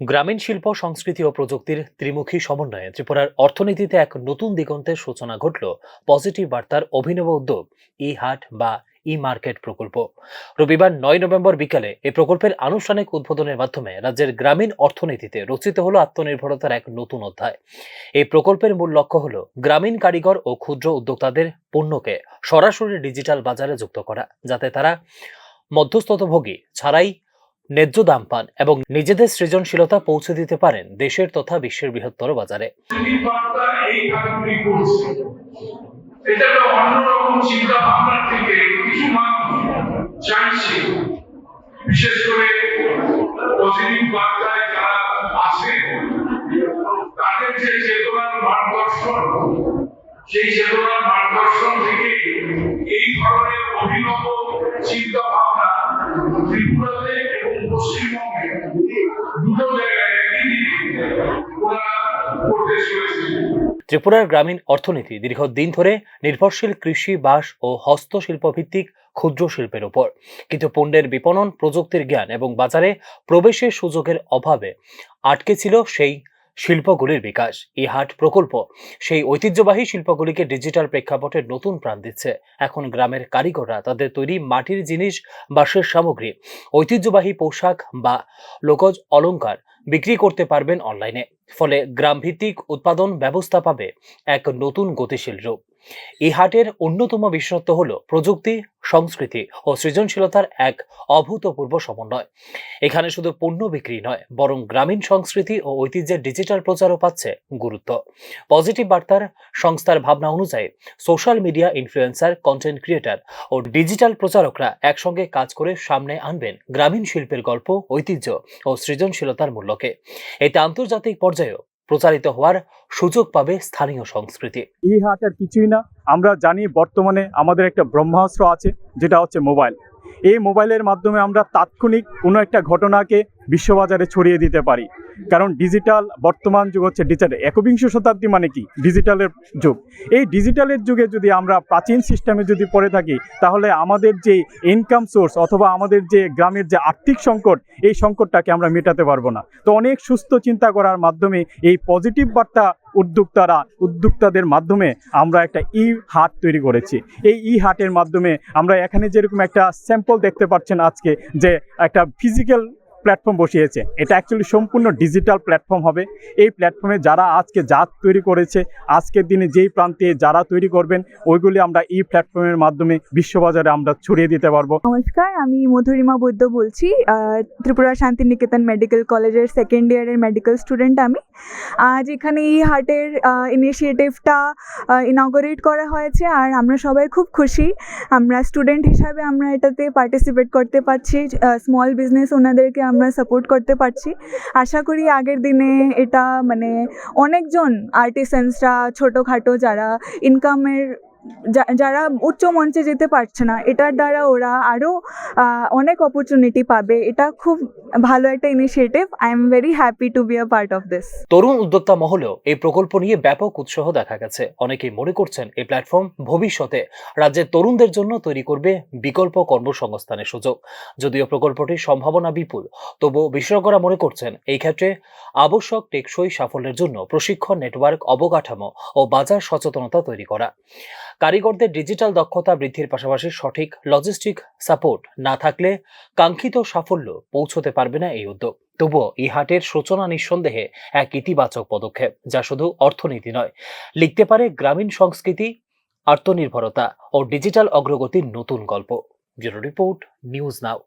গ্রামীণ শিল্প, সংস্কৃতি ও প্রযুক্তির ত্রিমুখী সমন্বয়ে ত্রিপুরার অর্থনীতিতে এক নতুন দিগন্তের সূচনা ঘটল পজিটিভ বার্তার অভিনব উদ্যোগ, ই হাট বা ই মার্কেট প্রকল্প। রবিবার নয় নভেম্বর বিকালে এই প্রকল্পের আনুষ্ঠানিক উদ্বোধনের মাধ্যমে রাজ্যের গ্রামীণ অর্থনীতিতে রচিত হলো আত্মনির্ভরতার এক নতুন অধ্যায়। এই প্রকল্পের মূল লক্ষ্য হলো গ্রামীণ কারিগর ও ক্ষুদ্র উদ্যোক্তাদের পণ্যকে সরাসরি ডিজিটাল বাজারে যুক্ত করা, যাতে তারা মধ্যস্থতভোগী ছাড়াই ন্যায্য দাম পান এবং নিজেদের সৃজনশীলতা পৌঁছে দিতে পারেন দেশের তথা বিশ্বের বৃহত্তর বাজারে। বিশেষ করে পজিটিভ বার্তায় যারা তাদের যে চেতনার মার্গদর্শন, সেই চেতনার মার্গদর্শন থেকে এই ধরনের অভিনব চিন্তা ভাবনা ত্রিপুরাতে ত্রিপুরার গ্রামীণ অর্থনীতি দীর্ঘদিন ধরে নির্ভরশীল কৃষি বাস ও হস্তশিল্প ভিত্তিক ক্ষুদ্র শিল্পের উপর। কিন্তু পণ্যের বিপণন, প্রযুক্তির জ্ঞান এবং বাজারে প্রবেশের সুযোগের অভাবে আটকে ছিল সেই শিল্পগুলির বিকাশ। ই হাট প্রকল্প সেই ঐতিহ্যবাহী শিল্পগুলিকে ডিজিটাল প্রেক্ষাপটে নতুন প্রাণ দিচ্ছে। এখন গ্রামের কারিগররা তাদের তৈরি মাটির জিনিস, বাঁশের সামগ্রী, ঐতিহ্যবাহী পোশাক বা লোকজ অলঙ্কার বিক্রি করতে পারবেন অনলাইনে। ফলে গ্রামভিত্তিক উৎপাদন ব্যবস্থা পাবে এক নতুন গতিশীল রূপ। এই হাটের অন্যতম বিশেষত্ব হল প্রযুক্তি, সংস্কৃতি ও সৃজনশীলতার এক অভূতপূর্ব সমন্বয়। এখানে শুধু পণ্য বিক্রি নয়, বরং গ্রামীণ সংস্কৃতি ও ঐতিহ্যের ডিজিটাল প্রচারও পাচ্ছে গুরুত্ব। পজিটিভ বার্তার সংস্থার ভাবনা অনুযায়ী, social media influencer, content creator ও ডিজিটাল প্রচারকরা একসঙ্গে কাজ করে সামনে আনবেন গ্রামীণ শিল্পের গল্প, ঐতিহ্য ও সৃজনশীলতার মূল্যকে। এতে আন্তর্জাতিক পর্যায়েও প্রচারিত হওয়ার সুযোগ পাবে স্থানীয় সংস্কৃতি। এই হাট আর কিছুই না, আমরা জানি বর্তমানে আমাদের একটা ব্রহ্মাস্ত্র আছে, যেটা হচ্ছে মোবাইল। এই মোবাইলের মাধ্যমে আমরা তাৎক্ষণিক কোনো একটা ঘটনাকে বিশ্ববাজারে ছড়িয়ে দিতে পারি। কারণ ডিজিটাল বর্তমান যুগ হচ্ছে ডিজিটাল, একবিংশ শতাব্দী মানে কি? ডিজিটালের যুগ। এই ডিজিটালের যুগে যদি আমরা প্রাচীন সিস্টেমে যদি পড়ে থাকি, তাহলে আমাদের যে ইনকাম সোর্স অথবা আমাদের যে গ্রামের যে আর্থিক সংকট, এই সংকটটাকে আমরা মেটাতে পারব না। তো অনেক সুস্থ চিন্তা করার মাধ্যমে এই পজিটিভ বার্তা উদ্যোক্তারা, উদ্যোক্তাদের মাধ্যমে আমরা একটা ই হাট তৈরি করেছি। এই ই হাটের মাধ্যমে আমরা এখানে যেরকম একটা স্যাম্পল দেখতে পাচ্ছেন আজকে যে একটা ফিজিক্যাল প্ল্যাটফর্ম বসিয়েছে। এটা অ্যাকচুয়ালি সম্পূর্ণ ডিজিটাল প্ল্যাটফর্ম হবে। এই প্ল্যাটফর্মে যারা আজকে জাত তৈরি করেছে, আজকের দিনে যেই প্রান্তে যারা তৈরি করবেন, ওইগুলি আমরা এই প্ল্যাটফর্মের মাধ্যমে বিশ্ববাজারে আমরা ছড়িয়ে দিতে পারব। নমস্কার, আমি মধুরিমা বৈদ্য বলছি। ত্রিপুরা শান্তিনিকেতন মেডিকেল কলেজের সেকেন্ড ইয়ারের মেডিকেল স্টুডেন্ট আমি। আজ এখানে এই হার্টের ইনিশিয়েটিভটা ইনগরেট করা হয়েছে আর আমরা সবাই খুব খুশি। আমরা স্টুডেন্ট হিসাবে আমরা এটাতে পার্টিসিপেট করতে পারছি। স্মল বিজনেস ওনাদেরকে আমরা সাপোর্ট করতে পারছি। আশা করি আগের দিনে এটা মানে অনেকজন আর্টিসেন্সরা ছোটোখাটো যারা ইনকামের যারা উচ্চ মঞ্চে যেতে পারছে না, এটার দ্বারা ওরা আরও অনেক অপরচুনিটি পাবে। এটা খুব ভালো একটা initiative I am very happy to be a part of this তরুণ উদ্যোক্তা মহলেও এই প্রকল্প নিয়ে ব্যাপক উৎসাহ দেখা গেছে। অনেকেই মনে করছেন এই প্ল্যাটফর্ম ভবিষ্যতে রাজ্যের তরুণদের জন্য তৈরি করবে বিকল্প কর্মসংস্থানের সুযোগ। যদিও প্রকল্পটির সম্ভাবনা বিপুল, তবুও বিশেষজ্ঞরা মনে করছেন এই ক্ষেত্রে আবশ্যক টেকসই সাফল্যের জন্য প্রশিক্ষণ নেটওয়ার্ক অবকাঠামো ও বাজার সচেতনতা তৈরি করা। কারিগরদের ডিজিটাল দক্ষতা বৃদ্ধির পাশাপাশি সঠিক লজিস্টিক সাপোর্ট না থাকলে কাঙ্ক্ষিত সাফল্য পৌঁছতে পারবে না এই উদ্যোগ। তবুও এই হাটের সূচনা নিঃসন্দেহে এক ইতিবাচক পদক্ষেপ, যা শুধু অর্থনীতি নয়, লিখতে পারে গ্রামীণ সংস্কৃতি, আত্মনির্ভরতা ও ডিজিটাল অগ্রগতির নতুন গল্প। Bureau report, news now.